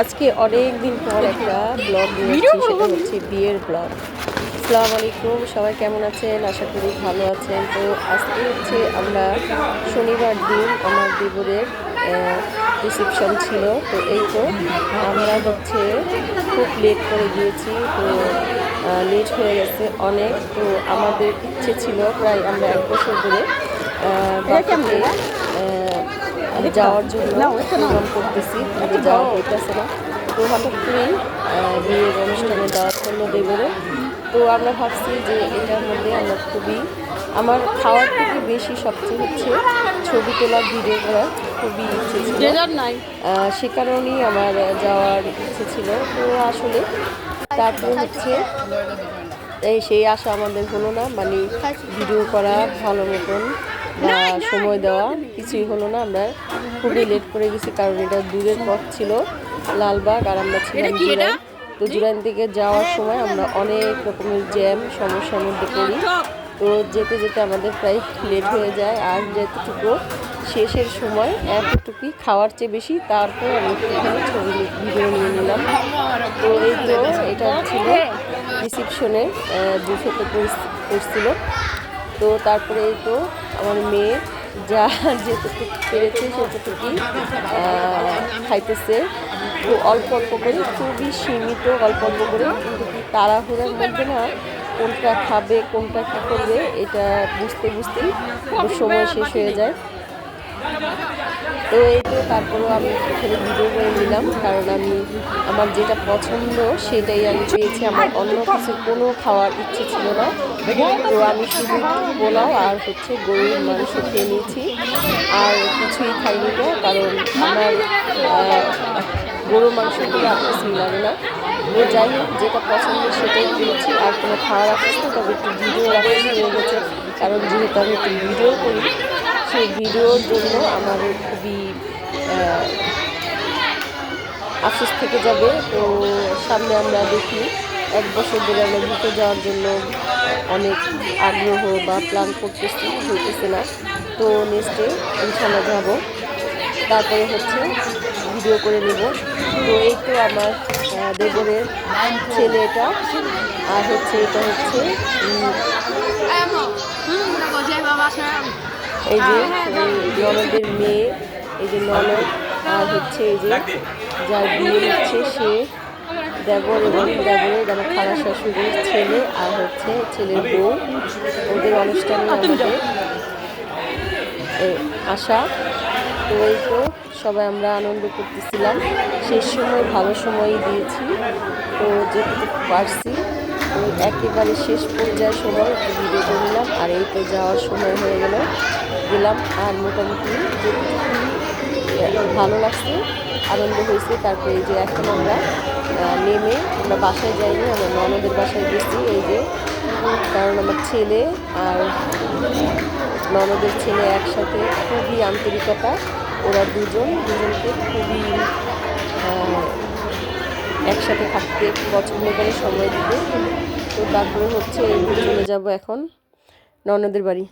আজকে অনেক দিন পর একটা ব্লগ নিয়েছি সেটা হচ্ছে বিয়ের ব্লগ। আসসালামু আলাইকুম সবাই কেমন আছেন? আশা করি ভালো আছেন। তো আজকে হচ্ছে আমরা শনিবার দিন আমার দেবরের রিসেপশন ছিল। তো এই তো আমরা হচ্ছে খুব লেট করে গিয়েছি। তো লেট হয়ে গেছে অনেক। তো আমাদের ইচ্ছে ছিল প্রায় আমরা এক বছর ধরে যাওয়ার জন্য প্রোগ্রাম করতেছি। যাওয়া হইতেছে না তো হঠাৎ করেই আহ, বিয়ের অনুষ্ঠানে যাওয়ার জন্য দেবরে তো আমরা ভাবছি যে এটার মধ্যে আমরা খুবই আমার খাওয়ার থেকে বেশি সবচেয়ে হচ্ছে ছবি তোলা ভিডিও করার খুবই ইচ্ছে ছিল। নাই। সে কারণেই আমার যাওয়ার ইচ্ছে ছিল। তো আসলে তারপর হচ্ছে এই সেই আশা আমাদের হলো না। মানে ভিডিও করা ভালো মতন। সময় দেওয়া কিছুই হলো না আমরা খুবই লেট করে গেছি কারণ এটা দূরের পথ ছিল লালবাগ আর আমরা ছিলাম জুরাইন। তো জুরাইন থেকে যাওয়ার সময় আমরা অনেক রকমের জ্যাম সমস্যার মধ্যে পড়ি। তো যেতে যেতে আমাদের প্রায় লেট হয়ে যায় আর যেতটুকু শেষের সময় এতটুকুই খাওয়ার চেয়ে বেশি তারপর আমি একটুখানি ছবি ভিডিও নিয়ে নিলাম। তো এই তো এটা ছিল রিসিপশনে বুফেতে করছিল তো তারপরে এই তো আমার মেয়ে যা যেটুকু পেরেছে সেটুকুই খাইতেছে। তো অল্প অল্প করে, খুবই সীমিত অল্প অল্প করে, কিন্তু কি তাড়াহুড়ার মধ্যে না কোনটা খাবে, কোনটা কী করবে, এটা বুঝতে বুঝতেই সময় শেষ হয়ে যায়। তো এই তো তারপরেও আমি এখানে ভিডিও করে নিলাম, কারণ আমি আমার যেটা পছন্দ সেটাই আমি পেয়েছি। আমার অন্য কিছু কোনো খাওয়ার ইচ্ছে ছিল না। তো আমি শুধু পোলাও আর হচ্ছে গরুর মাংস খেয়ে নিয়েছি। আর কিছুই খাইনি না কারণ আমার গরুর মাংস আর কিছুই লাগে না। ও যাই হোক, যেটা পছন্দ সেটাই পেয়েছি। আর কোনো খাওয়ার আসছে তবে একটু ভিডিও রাখতে হয়ে গেছে কারণ যেহেতু আমি একটু ভিডিও করি সেই ভিডিওর জন্য আমার খুবই আহ, আফসোস থেকে যাবে। তো সামনে আমরা দেখি এক বছর ধরে আমরা ঘুরতে যাওয়ার জন্য অনেক আগ্রহ বা প্ল্যান করতেছি হইতেছে না। তো নেক্সটে ইনশাল্লাহ যাব। তারপরে হচ্ছে ভিডিও করে নেব। তো এই তো আমার দেবরের ছেলে এটা। আর হচ্ছে এটা হচ্ছে উম, এই যে এই ননদের মেয়ে এই যে ননদ আর হচ্ছে এই যে যার বিয়ে হচ্ছে সে দেবর এবং দেবরের আমার খালা শাশুড়ির ছেলে আর হচ্ছে ছেলের বউ ওদের অনুষ্ঠানে আমাদের আসা। তো এই তো সবাই আমরা আনন্দ করতেছিলাম। সেই সময় ভালো সময়ই দিয়েছি। তো যেটুকু পারছি তো একেবারে শেষ পর্যায়ের সময় একটু ভিডিও করে নিলাম। আর এই তো যাওয়ার সময় হয়ে গেল। গেলাম আর মোটামুটি ভালো লাগছে, আনন্দ হয়েছে। তারপরে এই যে এখন আমরা নেমে আমরা বাসায় যাইনি, আমরা ননদের বাসায় গেছি, এই যে। কারণ আমার ছেলে আর ননদের ছেলে একসাথে খুবই আন্তরিকতা, ওরা দুজন, দুজনকে খুবই একসাথে থাকতে পছন্দ করে, সময় দিতে। তো তারপরে হচ্ছে চলে যাব এখন ননদের বাড়ি।